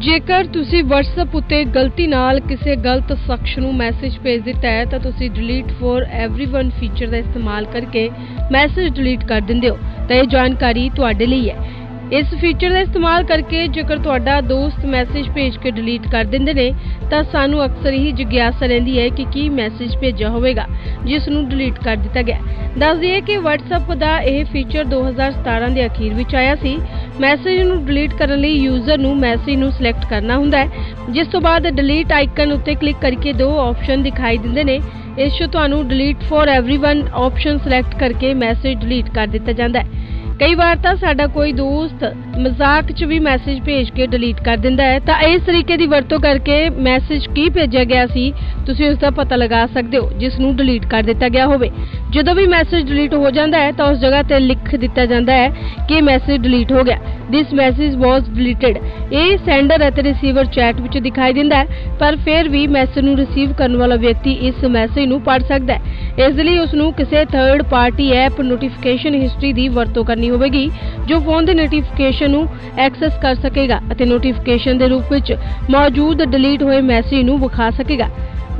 ਜੇਕਰ ਤੁਸੀਂ WhatsApp ਉੱਤੇ ਗਲਤੀ ਨਾਲ ਕਿਸੇ ਗਲਤ ਸ਼ਖਸ ਨੂੰ ਮੈਸੇਜ ਭੇਜ ਦਿੱਤਾ ਹੈ, ਤਾਂ ਤੁਸੀਂ delete for everyone ਫੀਚਰ ਦਾ ਇਸਤੇਮਾਲ ਕਰਕੇ ਮੈਸੇਜ ਡਿਲੀਟ ਕਰ ਦਿੰਦੇ ਹੋ। ਤਾਂ ਇਹ ਜਾਣਕਾਰੀ ਤੁਹਾਡੇ ਲਈ ਹੈ। ਇਸ ਫੀਚਰ ਦਾ ਇਸਤੇਮਾਲ ਕਰਕੇ ਜੇਕਰ ਤੁਹਾਡਾ ਦੋਸਤ ਮੈਸੇਜ ਭੇਜ ਕੇ ਡਿਲੀਟ ਕਰ ਦਿੰਦੇ ਨੇ, ਤਾਂ ਸਾਨੂੰ ਅਕਸਰ ਹੀ ਜਿਗਿਆਸਾ ਰਹਿੰਦੀ ਹੈ ਕਿ ਕੀ ਮੈਸੇਜ ਭੇਜਿਆ ਹੋਵੇਗਾ, ਜਿਸ ਨੂੰ ਡਿਲੀਟ ਕਰ ਦਿੱਤਾ ਗਿਆ। ਦੱਸ ਦਈਏ ਕਿ WhatsApp ਦਾ ਇਹ ਫੀਚਰ 2017 ਦੇ ਅਖੀਰ ਵਿੱਚ ਆਇਆ ਸੀ। ਮੈਸੇਜ ਨੂੰ ਡਿਲੀਟ ਕਰਨ ਲਈ ਯੂਜ਼ਰ ਨੂੰ ਮੈਸੇਜ ਨੂੰ ਸਿਲੈਕਟ ਕਰਨਾ ਹੁੰਦਾ ਹੈ। ਜਿਸ ਤੋਂ ਬਾਅਦ ਡਿਲੀਟ ਆਈਕਨ ਉੱਤੇ ਕਲਿੱਕ ਕਰਕੇ ਦੋ ਆਪਸ਼ਨ ਦਿਖਾਈ ਦਿੰਦੇ ਨੇ। ਇਸ 'ਚ ਤੁਹਾਨੂੰ delete for everyone option select ਕਰਕੇ ਮੈਸੇਜ ਡਿਲੀਟ ਕਰ ਦਿੱਤਾ ਜਾਂਦਾ ਹੈ। ਕਈ ਵਾਰ ਤਾਂ ਸਾਡਾ ਕੋਈ ਦੋਸਤ ਮਜ਼ਾਕ 'ਚ ਵੀ ਮੈਸੇਜ ਭੇਜ ਕੇ ਡਿਲੀਟ ਕਰ ਦਿੰਦਾ ਹੈ। ਤਾਂ ਇਸ ਤਰੀਕੇ ਦੀ ਵਰਤੋਂ ਕਰਕੇ ਮੈਸੇਜ ਕੀ ਭੇਜਿਆ ਗਿਆ ਸੀ, ਤੁਸੀਂ ਉਸ ਦਾ ਪਤਾ ਲਗਾ ਸਕਦੇ ਹੋ, ਜਿਸ ਨੂੰ ਡਿਲੀਟ ਕਰ ਦਿੱਤਾ ਗਿਆ ਹੋਵੇ। ਜਦੋਂ ਵੀ ਮੈਸੇਜ ਡਿਲੀਟ ਹੋ ਜਾਂਦਾ ਹੈ, ਤਾਂ ਉਸ ਜਗ੍ਹਾ ਤੇ ਲਿਖ ਦਿੱਤਾ ਜਾਂਦਾ ਹੈ ਕਿ ਮੈਸੇਜ ਡਿਲੀਟ ਹੋ ਗਿਆ। ਦਿਸ ਮੈਸੇਜ ਵਾਸ ਡਿਲੀਟਡ ਇਹ ਸੈਂਡਰ ਅਤੇ ਰਿਸੀਵਰ ਚੈਟ ਵਿੱਚ ਦਿਖਾਈ ਦਿੰਦਾ ਹੈ, ਪਰ ਫਿਰ ਵੀ ਮੈਸੇਜ ਨੂੰ ਰਿਸੀਵ ਕਰਨ ਵਾਲਾ ਵਿਅਕਤੀ ਇਸ ਮੈਸੇਜ ਨੂੰ ਪੜ੍ਹ ਸਕਦਾ ਹੈ। ਇਸ ਲਈ ਉਸ ਨੂੰ ਕਿਸੇ third party app notification history ਦੀ ਵਰਤੋਂ ਕਰਨੀ ਹੋਵੇਗੀ, ਜੋ ਫੋਨ ਦੇ ਨੋਟੀਫਿਕੇਸ਼ਨ ਨੂੰ ਐਕਸੈਸ ਕਰ ਸਕੇਗਾ ਅਤੇ ਨੋਟੀਫਿਕੇਸ਼ਨ ਦੇ ਰੂਪ ਵਿੱਚ ਮੌਜੂਦ ਡਿਲੀਟ ਹੋਏ ਮੈਸੇਜ ਨੂੰ ਵਿਖਾ ਸਕੇਗਾ।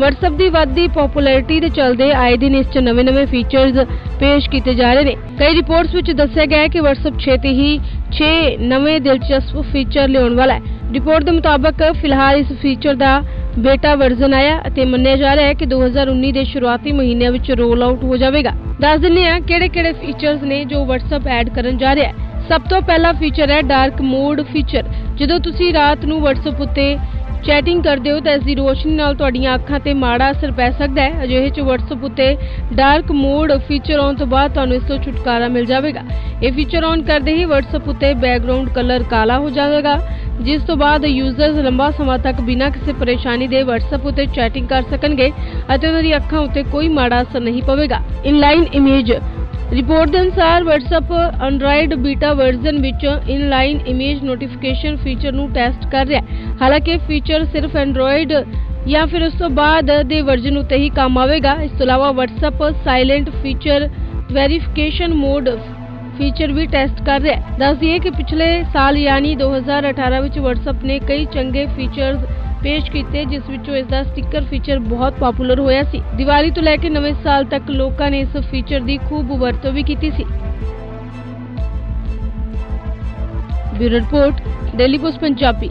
WhatsApp ਦੀ ਵੱਧਦੀ ਪਪੂਲੈਰਿਟੀ ਦੇ ਚਲਦੇ ਆਏ ਦਿਨ ਇਸ 'ਚ ਨਵੇਂ-ਨਵੇਂ ਫੀਚਰਸ ਪੇਸ਼ ਕੀਤੇ ਜਾ ਰਹੇ ਨੇ। ਕਈ ਰਿਪੋਰਟਸ ਵਿੱਚ ਦੱਸਿਆ ਗਿਆ ਹੈ ਕਿ WhatsApp ਛੇਤੀ ਹੀ 6 ਨਵੇਂ ਦਿਲਚਸਪ ਫੀਚਰ ਲਿਆਉਣ ਵਾਲਾ ਹੈ। ਰਿਪੋਰਟ ਦੇ ਮੁਤਾਬਕ, ਫਿਲਹਾਲ ਇਸ ਫੀਚਰ ਦਾ ਬੇਟਾ ਵਰਜ਼ਨ ਆਇਆ ਅਤੇ ਮੰਨਿਆ ਜਾ ਰਿਹਾ ਹੈ ਕਿ 2019 ਦੇ ਸ਼ੁਰੂਆਤੀ ਮਹੀਨਿਆਂ ਵਿੱਚ ਰੋਲ ਆਊਟ ਹੋ ਜਾਵੇਗਾ। ਦੱਸ ਦਿੰਦੇ ਆ ਕਿਹੜੇ-ਕਿਹੜੇ ਫੀਚਰਸ ਨੇ ਜੋ WhatsApp ਐਡ ਕਰਨ ਜਾ ਰਿਹਾ ਹੈ। ਸਭ ਤੋਂ ਪਹਿਲਾ ਫੀਚਰ ਹੈ ਡਾਰਕ ਮੋਡ ਫੀਚਰ ਜਦੋਂ ਤੁਸੀਂ ਰਾਤ ਨੂੰ WhatsApp ਉੱਤੇ ਚੈਟਿੰਗ ਕਰਦੇ ਹੋ ਤਾਂ ਇਸ ਦੀ ਰੋਸ਼ਨੀ ਨਾਲ ਤੁਹਾਡੀਆਂ ਅੱਖਾਂ ਤੇ ਮਾੜਾ ਅਸਰ ਪੈ ਸਕਦਾ ਹੈ। ਅਜਿਹੇ ਚ WhatsApp ਉੱਤੇ ਡਾਰਕ ਮੋਡ ਫੀਚਰ ਆਉਣ ਤੋਂ ਬਾਅਦ ਤੁਹਾਨੂੰ ਇਸ ਤੋਂ ਛੁਟਕਾਰਾ ਮਿਲ ਜਾਵੇਗਾ। ਇਹ ਫੀਚਰ ਆਨ ਕਰਦੇ ਹੀ WhatsApp ਉੱਤੇ ਬੈਕਗ੍ਰਾਉਂਡ ਕਲਰ ਕਾਲਾ ਹੋ ਜਾਵੇਗਾ, ਜਿਸ ਤੋਂ ਬਾਅਦ ਯੂਜ਼ਰਸ ਲੰਬਾ ਸਮਾਂ ਤੱਕ ਬਿਨਾਂ ਕਿਸੇ ਪਰੇਸ਼ਾਨੀ ਦੇ WhatsApp ਉੱਤੇ ਚੈਟਿੰਗ ਕਰ ਸਕਣਗੇ ਅਤੇ ਉਹਨਾਂ ਦੀ ਅੱਖਾਂ ਉੱਤੇ ਕੋਈ ਮਾੜਾ ਅਸਰ ਨਹੀਂ ਪਵੇਗਾ। ਇਨਲਾਈਨ ਇਮੇਜ ਰਿਪੋਰਟ ਦੇ ਅਨੁਸਾਰ WhatsApp Android ਬੀਟਾ ਵਰਜ਼ਨ ਵਿੱਚ ਇਨਲਾਈਨ ਇਮੇਜ ਨੋਟੀਫਿਕੇਸ਼ਨ ਫੀਚਰ ਨੂੰ ਟੈਸਟ ਕਰ ਰਿਹਾ ਹੈ। ਹਾਲਾਂਕਿ ਫੀਚਰ ਸਿਰਫ Android ਜਾਂ ਫਿਰ ਉਸ ਤੋਂ ਬਾਅਦ ਦੇ ਵਰਜ਼ਨ ਉਤੇ ਹੀ ਕੰਮ ਆਵੇਗਾ। ਇਸ ਤੋਂ ਇਲਾਵਾ WhatsApp silent feature verification mode feature ਵੀ ਟੈਸਟ ਕਰ ਰਿਹਾ ਹੈ। ਦੱਸ ਦਈਏ ਕਿ ਪਿਛਲੇ ਸਾਲ ਯਾਨੀ 2018 ਵਿੱਚ WhatsApp ਨੇ ਕਈ ਚੰਗੇ ਫੀਚਰਸ ਪੇਸ਼ ਕੀਤੇ, ਜਿਸ ਵਿੱਚੋਂ ਇਸ ਦਾ ਸਟicker ਫੀਚਰ ਬਹੁਤ ਪਪੂਲਰ ਹੋਇਆ ਸੀ। ਦੀਵਾਲੀ ਤੋਂ ਲੈ ਕੇ ਨਵੇਂ ਸਾਲ ਤੱਕ ਲੋਕਾਂ ਨੇ ਇਸ ਫੀਚਰ ਦੀ ਖੂਬ ਵਰਤੋਂ ਵੀ ਕੀਤੀ ਸੀ। Bureau report, daily post, Punjabi.